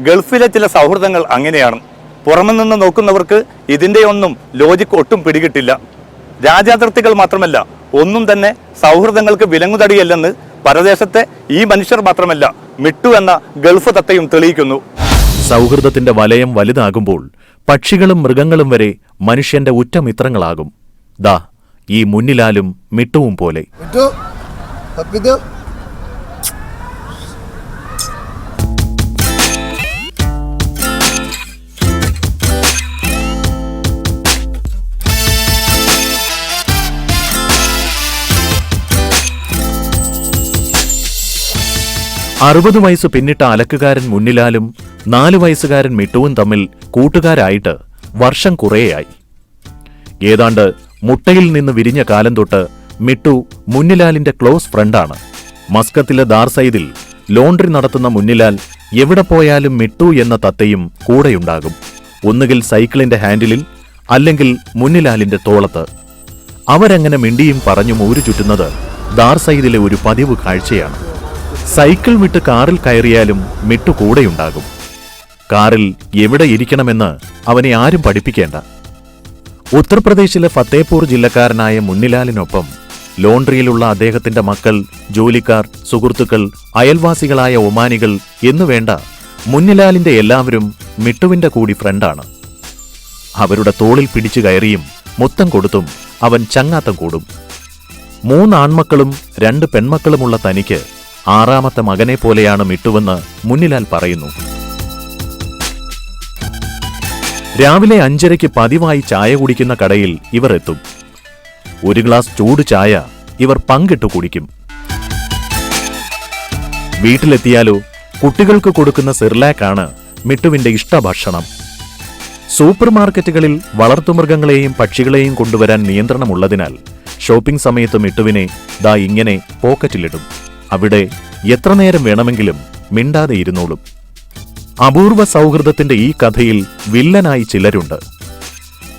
ഗൾഫിലെ ചില സൗഹൃദങ്ങൾ അങ്ങനെയാണ്. പുറമെ നിന്ന് നോക്കുന്നവർക്ക് ഇതിന്റെ ഒന്നും ലോജിക്ക് ഒട്ടും പിടികിട്ടില്ല. രാജ്യാതിർത്തികൾ മാത്രമല്ല ഒന്നും തന്നെ സൗഹൃദങ്ങൾക്ക് വിലങ്ങുതടിയല്ലെന്ന് പരദേശത്തെ ഈ മനുഷ്യർ മാത്രമല്ല മിട്ടു എന്ന ഗൾഫ് തത്തയും തെളിയിക്കുന്നു. സൗഹൃദത്തിന്റെ വലയം വലുതാകുമ്പോൾ പക്ഷികളും മൃഗങ്ങളും വരെ മനുഷ്യന്റെ ഉറ്റമിത്രങ്ങളാകും. ദാ ഈ മുന്നിലാലും മിട്ടുവും പോലെ. അറുപത് വയസ്സ് പിന്നിട്ട അലക്കുകാരൻ മുന്നിലാലും നാലു വയസ്സുകാരൻ മിട്ടുവും തമ്മിൽ കൂട്ടുകാരായിട്ട് വർഷം കുറേയായി. ഏതാണ്ട് മുട്ടയിൽ നിന്ന് വിരിഞ്ഞ കാലം തൊട്ട് മിട്ടു മുന്നിലാലിന്റെ ക്ലോസ് ഫ്രണ്ടാണ്. മസ്കത്തിലെ ദാർസൈദിൽ ലോണ്ടറി നടത്തുന്ന മുന്നിലാൽ എവിടെ പോയാലും മിട്ടു എന്ന തത്തയും കൂടെയുണ്ടാകും. ഒന്നുകിൽ സൈക്കിളിന്റെ ഹാൻഡിലിൽ അല്ലെങ്കിൽ മുന്നിലാലിന്റെ തോളത്ത്. അവരങ്ങനെ മിണ്ടിയും പറഞ്ഞും ഊരു ചുറ്റുന്നത് ദാർസൈദിലെ ഒരു പതിവ് കാഴ്ചയാണ്. സൈക്കിൾ വിട്ട് കാറിൽ കയറിയാലും മിട്ടു കൂടെയുണ്ടാകും. കാറിൽ എവിടെ ഇരിക്കണമെന്ന് അവനെ ആരും പഠിപ്പിക്കേണ്ട. ഉത്തർപ്രദേശിലെ ഫത്തേപൂർ ജില്ലക്കാരനായ മുന്നിലാലിനൊപ്പം ലോണ്ടറിയിലുള്ള അദ്ദേഹത്തിന്റെ മക്കൾ ജോലിക്കാർ സുഹൃത്തുക്കൾ അയൽവാസികളായ ഒമാനികൾ എന്നുവേണ്ട മുന്നിലാലിന്റെ എല്ലാവരും മിട്ടുവിന്റെ കൂടി ഫ്രണ്ടാണ്. അവരുടെ തോളിൽ പിടിച്ചു കയറിയും മുത്തം കൊടുത്തും അവൻ ചങ്ങാത്തം കൂടും. മൂന്ന് ആൺമക്കളും രണ്ട് പെൺമക്കളുമുള്ള തനിക്ക് ആറാമത്തെ മകനെ പോലെയാണ് മിട്ടുവെന്ന് മുന്നിലാൽ പറയുന്നു. രാവിലെ അഞ്ചരയ്ക്ക് പതിവായി ചായ കുടിക്കുന്ന കടയിൽ ഇവർ എത്തും. ഒരു ഗ്ലാസ് ചൂട് ചായ ഇവർ പങ്കിട്ടു കുടിക്കും. വീട്ടിലെത്തിയാലോ കുട്ടികൾക്ക് കൊടുക്കുന്ന സിർലാക്കാണ് മിട്ടുവിന്റെ ഇഷ്ടഭക്ഷണം. സൂപ്പർ മാർക്കറ്റുകളിൽ വളർത്തുമൃഗങ്ങളെയും പക്ഷികളെയും കൊണ്ടുവരാൻ നിയന്ത്രണമുള്ളതിനാൽ ഷോപ്പിംഗ് സമയത്ത് മിട്ടുവിനെ ദാ ഇങ്ങനെ പോക്കറ്റിലിടും. അവിടെ എത്ര നേരം വേണമെങ്കിലും മിണ്ടാതെ ഇരുന്നോളും. അപൂർവ സൗഹൃദത്തിന്റെ ഈ കഥയിൽ വില്ലനായി ചിലരുണ്ട്.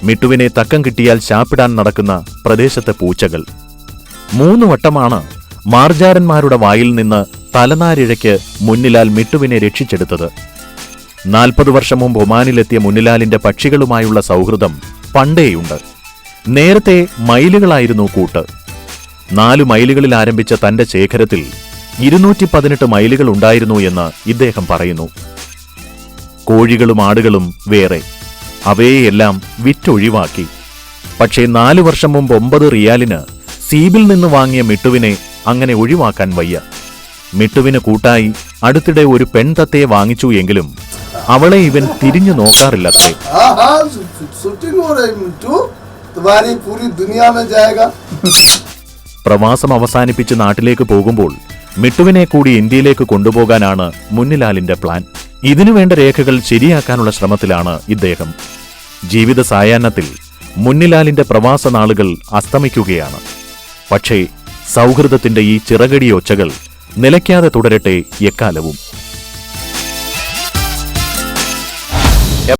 മിട്ടുവിനെ തക്കം കിട്ടിയാൽ ശാപ്പിടാൻ നടക്കുന്ന പ്രദേശത്തെ പൂച്ചകൾ. മൂന്ന് വട്ടമാണ് മാർജാരന്മാരുടെ വായിൽ നിന്ന് തലനാരിഴയ്ക്ക് മുന്നിലാൽ മിട്ടുവിനെ രക്ഷിച്ചെടുത്തത്. നാൽപ്പത് വർഷം മുമ്പ് ഒമാനിലെത്തിയ മുന്നിലാലിന്റെ പക്ഷികളുമായുള്ള സൗഹൃദം പണ്ടേയുണ്ട്. നേരത്തെ മൈലുകളായിരുന്നു കൂട്ട്. നാലു മൈലുകളിൽ ആരംഭിച്ച തന്റെ ശേഖരത്തിൽ ഇരുന്നൂറ്റി പതിനെട്ട് മൈലുകൾ ഉണ്ടായിരുന്നു എന്ന് ഇദ്ദേഹം പറയുന്നു. കോഴികളും ആടുകളും വേറെ. അവയെയെല്ലാം വിറ്റൊഴിവാക്കി. പക്ഷേ നാലു വർഷം മുമ്പ് ഒമ്പത് റിയാലിന് സീബിൽ നിന്ന് വാങ്ങിയ മിട്ടുവിനെ അങ്ങനെ ഒഴിവാക്കാൻ വയ്യ. മിട്ടുവിന് കൂട്ടായി അടുത്തിടെ ഒരു പെൺതത്തയെ വാങ്ങിച്ചു എങ്കിലും അവളെ ഇവൻ തിരിഞ്ഞു നോക്കാറില്ലത്രേ. പ്രവാസം അവസാനിപ്പിച്ച് നാട്ടിലേക്ക് പോകുമ്പോൾ മിട്ടുവിനെ കൂടി ഇന്ത്യയിലേക്ക് കൊണ്ടുപോകാനാണ് മുന്നിലാലിന്റെ പ്ലാൻ. ഇതിനുവേണ്ട രേഖകൾ ശരിയാക്കാനുള്ള ശ്രമത്തിലാണ് ഇദ്ദേഹം. ജീവിത സായാഹ്നത്തിൽ മുന്നിലാലിന്റെ പ്രവാസ നാളുകൾ അസ്തമിക്കുകയാണ്. പക്ഷേ സൗഹൃദത്തിന്റെ ഈ ചിറകടിയൊച്ചകൾ നിലയ്ക്കാതെ തുടരട്ടെ എക്കാലവും.